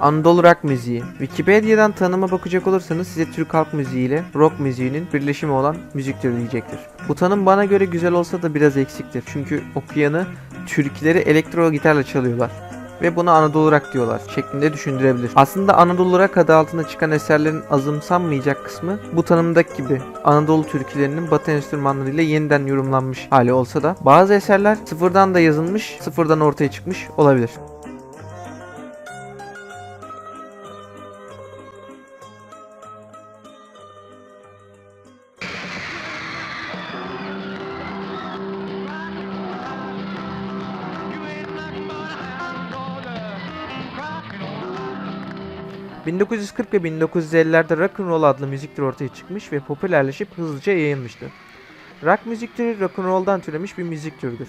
Anadolu rock müziği. Wikipedia'dan tanıma bakacak olursanız size Türk halk müziği ile rock müziğinin birleşimi olan müzik türü diyecektir. Bu tanım bana göre güzel olsa da biraz eksiktir. Çünkü okuyanı türküleri elektro gitarla çalıyorlar ve buna Anadolu rock diyorlar şeklinde düşündürebilir. Aslında Anadolu rock adı altında çıkan eserlerin azımsanmayacak kısmı bu tanımdaki gibi Anadolu türkülerinin batı enstrümanlarıyla yeniden yorumlanmış hali olsa da bazı eserler sıfırdan da yazılmış, sıfırdan ortaya çıkmış olabilir. ...1940 ve 1950'lerde rock and roll adlı müzik türü ortaya çıkmış ve popülerleşip hızlıca yayılmıştı. Rock müzik türü rock and roll'dan türemiş bir müzik türüdür.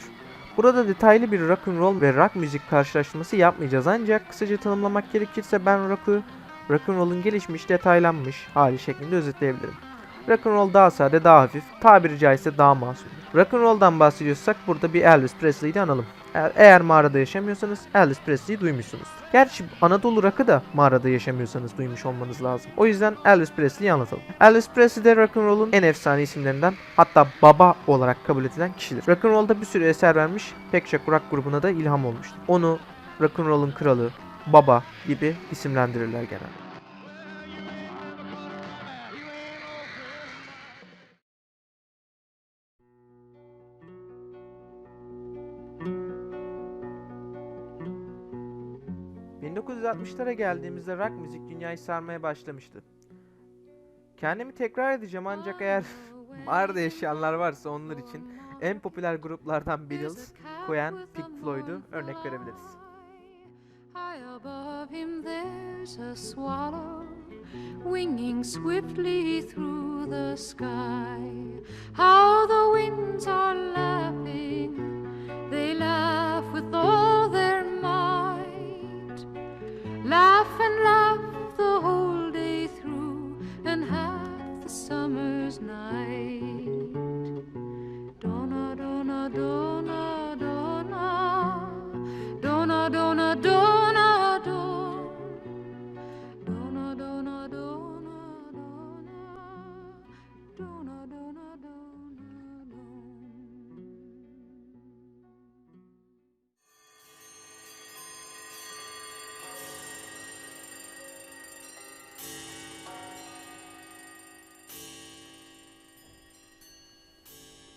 Burada detaylı bir rock and roll ve rock müzik karşılaştırması yapmayacağız ancak kısaca tanımlamak gerekirse ben rock'ı rock and roll'un gelişmiş, detaylanmış hali şeklinde özetleyebilirim. Rock and roll daha sade, daha hafif, tabiri caizse daha masum. Rock and roll'dan bahsediyorsak burada bir Elvis Presley'i de analım. Eğer, eğer mağarada yaşamıyorsanız Elvis Presley'i duymuşsunuz. Gerçi Anadolu rock'ı da mağarada yaşamıyorsanız duymuş olmanız lazım. O yüzden Elvis Presley'i anlatalım. Elvis Presley de rock and roll'un en efsane isimlerinden hatta baba olarak kabul edilen kişidir. Rock and roll'da bir sürü eser vermiş, pek çok rock grubuna da ilham olmuştur. Onu rock and roll'un kralı, baba gibi isimlendirirler genelde. ...1960'lara geldiğimizde rock müzik dünyayı sarmaya başlamıştı. Kendimi tekrar edeceğim ancak eğer mağarada yaşayanlar varsa onlar için en popüler gruplardan Beatles, Queen, Pink Floyd'u örnek verebiliriz. High above him there's a swallow winging swiftly through the sky. How the winds are laughing, they laugh with all Laugh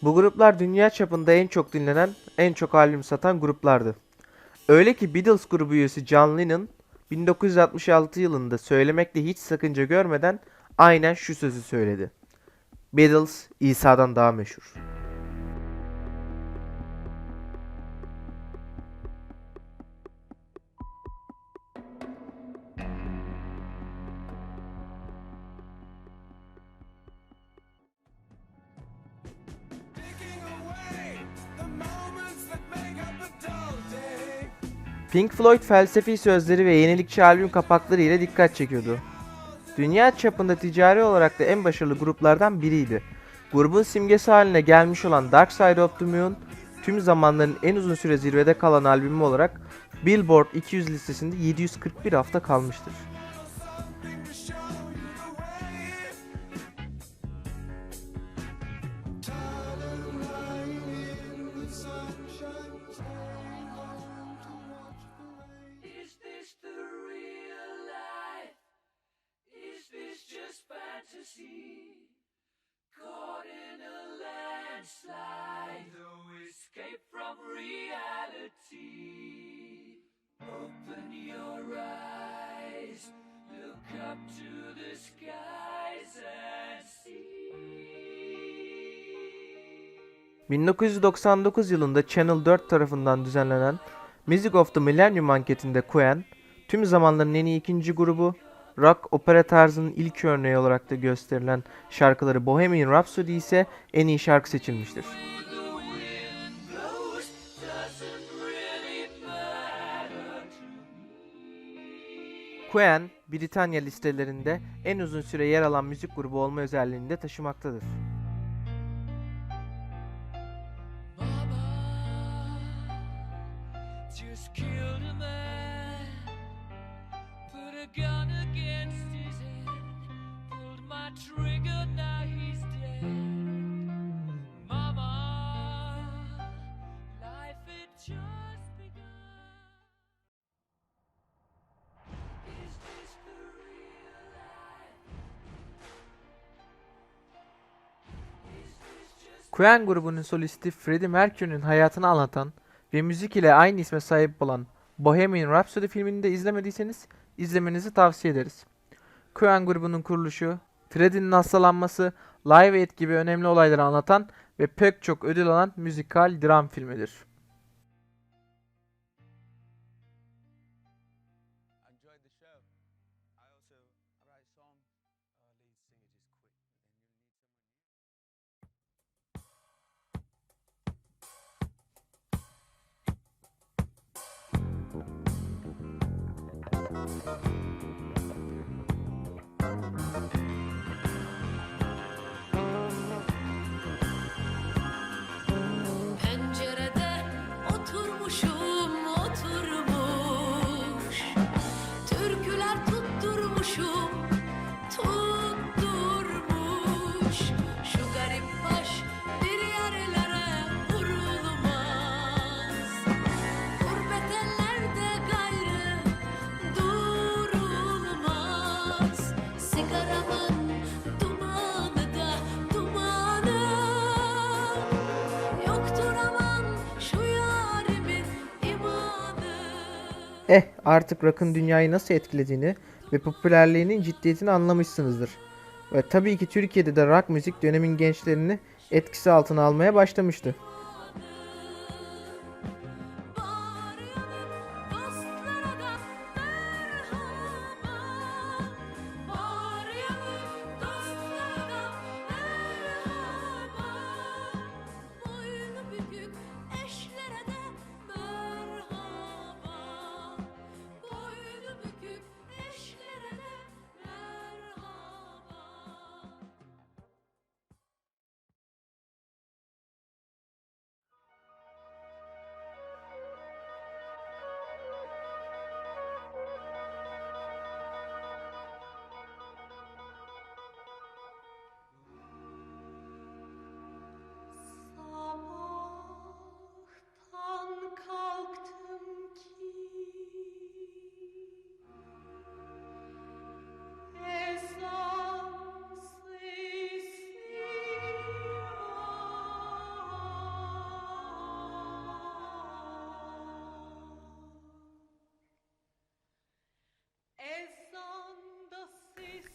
Bu gruplar dünya çapında en çok dinlenen, en çok albüm satan gruplardı. Öyle ki Beatles grubu üyesi John Lennon 1966 yılında söylemekte hiç sakınca görmeden aynen şu sözü söyledi. Beatles İsa'dan daha meşhur. Pink Floyd felsefi sözleri ve yenilikçi albüm kapakları ile dikkat çekiyordu. Dünya çapında ticari olarak da en başarılı gruplardan biriydi. Grubun simgesi haline gelmiş olan Dark Side of the Moon, tüm zamanların en uzun süre zirvede kalan albümü olarak Billboard 200 listesinde 741 hafta kalmıştır. Fantasy? Caught in a landslide, no escape from reality. Open your eyes, look up to the skies and see. 1999 yılında Channel 4 tarafından düzenlenen Music of the Millennium anketinde Queen, tüm zamanların en iyi ikinci grubu, rock opera tarzının ilk örneği olarak da gösterilen şarkıları Bohemian Rhapsody ise en iyi şarkı seçilmiştir. Queen, Britanya listelerinde en uzun süre yer alan müzik grubu olma özelliğini de taşımaktadır. Just Queen grubunun solisti Freddie Mercury'nin hayatını anlatan ve müzik ile aynı isme sahip olan Bohemian Rhapsody filmini de izlemediyseniz izlemenizi tavsiye ederiz. Queen grubunun kuruluşu, Freddie'nin hastalanması, Live Aid gibi önemli olayları anlatan ve pek çok ödül alan müzikal dram filmidir. Artık rock'ın dünyayı nasıl etkilediğini ve popülerliğinin ciddiyetini anlamışsınızdır. Ve tabii ki Türkiye'de de rock müzik dönemin gençlerini etkisi altına almaya başlamıştı.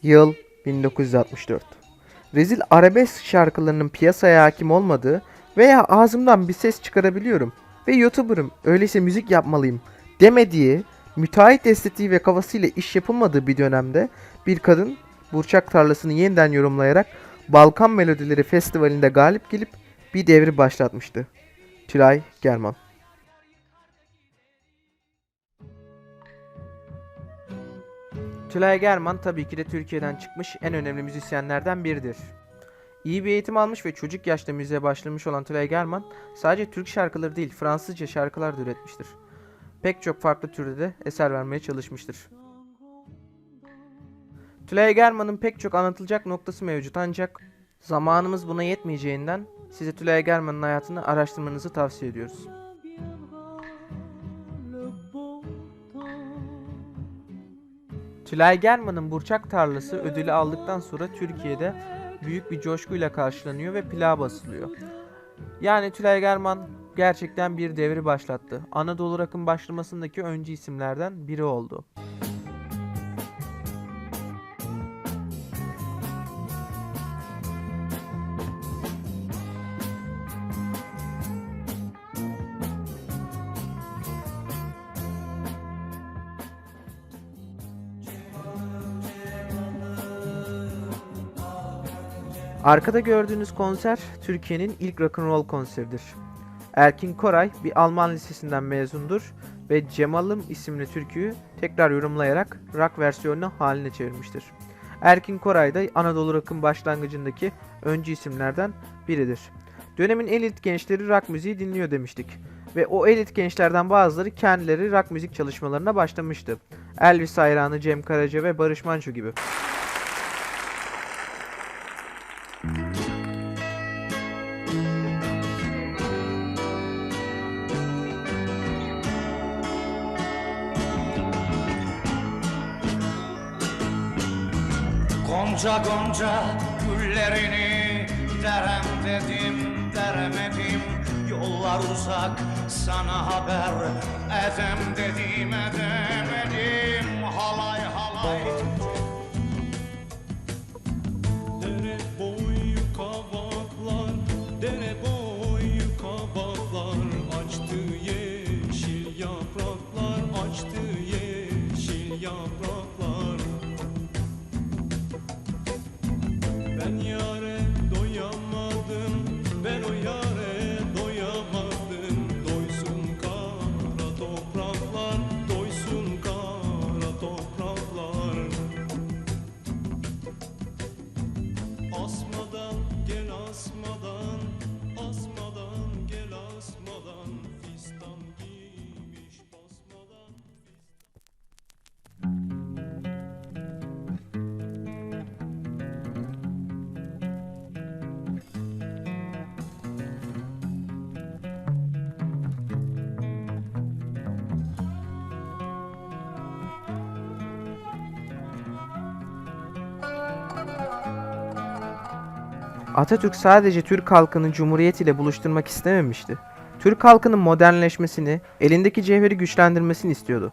Yıl 1964. Rezil arabesk şarkılarının piyasaya hakim olmadığı veya ağzımdan bir ses çıkarabiliyorum ve YouTuber'ım öyleyse müzik yapmalıyım demediği, müteahhit estetiği ve kafasıyla iş yapılmadığı bir dönemde bir kadın Burçak tarlasını yeniden yorumlayarak Balkan Melodileri Festivali'nde galip gelip bir devri başlatmıştı. Tülay German Tülay German tabii ki de Türkiye'den çıkmış en önemli müzisyenlerden biridir. İyi bir eğitim almış ve çocuk yaşta müziğe başlamış olan Tülay German sadece Türk şarkıları değil Fransızca şarkılar da üretmiştir. Pek çok farklı türde de eser vermeye çalışmıştır. Tülay German'ın pek çok anlatılacak noktası mevcut ancak zamanımız buna yetmeyeceğinden size Tülay German'ın hayatını araştırmanızı tavsiye ediyoruz. Tülay German'ın Burçak Tarlası ödülü aldıktan sonra Türkiye'de büyük bir coşkuyla karşılanıyor ve plağa basılıyor. Yani Tülay German gerçekten bir devri başlattı. Anadolu Rock'ın başlamasındaki öncü isimlerden biri oldu. Arkada gördüğünüz konser Türkiye'nin ilk rock'n'roll konseridir. Erkin Koray bir Alman lisesinden mezundur ve Cemal'ım isimli türküyü tekrar yorumlayarak rock versiyonu haline çevirmiştir. Erkin Koray da Anadolu Rock'ın başlangıcındaki öncü isimlerden biridir. Dönemin elit gençleri rock müziği dinliyor demiştik. Ve o elit gençlerden bazıları kendileri rock müzik çalışmalarına başlamıştı. Elvis hayranı Cem Karaca ve Barış Manço gibi. Gonca güllerini derem dedim veremedim Yollar uzak sana haber Edem dedim edemedim. Halay halay Atatürk sadece Türk halkını Cumhuriyet ile buluşturmak istememişti. Türk halkının modernleşmesini, elindeki cevheri güçlendirmesini istiyordu.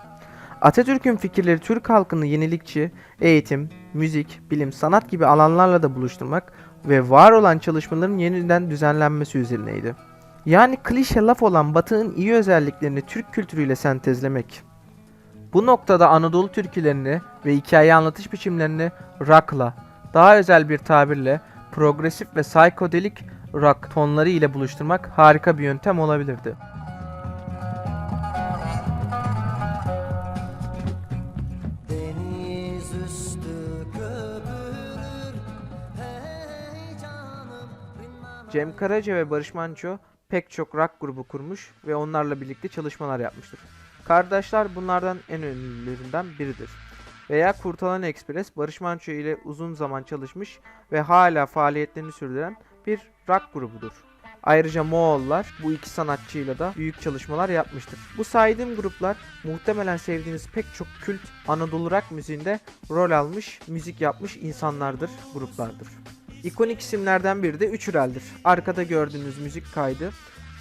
Atatürk'ün fikirleri Türk halkını yenilikçi, eğitim, müzik, bilim, sanat gibi alanlarla da buluşturmak ve var olan çalışmaların yeniden düzenlenmesi üzerineydi. Yani klişe laf olan Batı'nın iyi özelliklerini Türk kültürüyle sentezlemek. Bu noktada Anadolu türkülerini ve hikaye anlatış biçimlerini rock'la, daha özel bir tabirle progresif ve psikodelik rock tonları ile buluşturmak harika bir yöntem olabilirdi. Cem Karaca ve Barış Manço pek çok rock grubu kurmuş ve onlarla birlikte çalışmalar yapmıştır. Kardeşler bunlardan en ünlülerinden biridir. Veya Kurtalan Express Barış Manço ile uzun zaman çalışmış ve hala faaliyetlerini sürdüren bir rock grubudur. Ayrıca Moğollar bu iki sanatçıyla da büyük çalışmalar yapmıştır. Bu saydığım gruplar muhtemelen sevdiğiniz pek çok kült Anadolu rock müziğinde rol almış, müzik yapmış insanlardır, gruplardır. İkonik isimlerden biri de Üçürel'dir. Arkada gördüğünüz müzik kaydı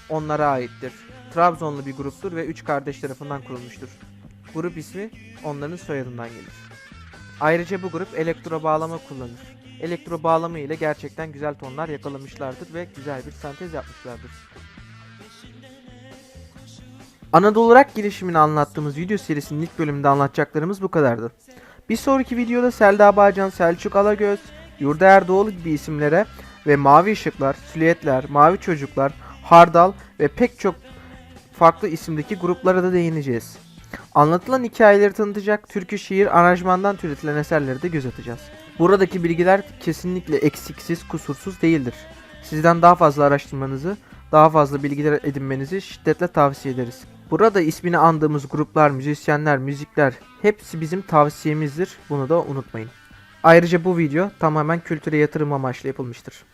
onlara aittir. Trabzonlu bir gruptur ve üç kardeş tarafından kurulmuştur. Grup ismi onların soyadından gelir. Ayrıca bu grup elektro bağlama kullanır. Elektro bağlama ile gerçekten güzel tonlar yakalamışlardır ve güzel bir sentez yapmışlardır. Anadolu Rock girişimini anlattığımız video serisinin ilk bölümünde anlatacaklarımız bu kadardı. Bir sonraki videoda Selda Bağcan, Selçuk Alagöz, Yurda Erdoğlu gibi isimlere ve Mavi Işıklar, Süliyetler, Mavi Çocuklar, Hardal ve pek çok farklı isimdeki gruplara da değineceğiz. Anlatılan hikayeleri tanıtacak, türkü şiir, aranjmandan türetilen eserleri de göz atacağız. Buradaki bilgiler kesinlikle eksiksiz, kusursuz değildir. Sizden daha fazla araştırmanızı, daha fazla bilgiler edinmenizi şiddetle tavsiye ederiz. Burada ismini andığımız gruplar, müzisyenler, müzikler hepsi bizim tavsiyemizdir. Bunu da unutmayın. Ayrıca bu video tamamen kültüre yatırım amaçlı yapılmıştır.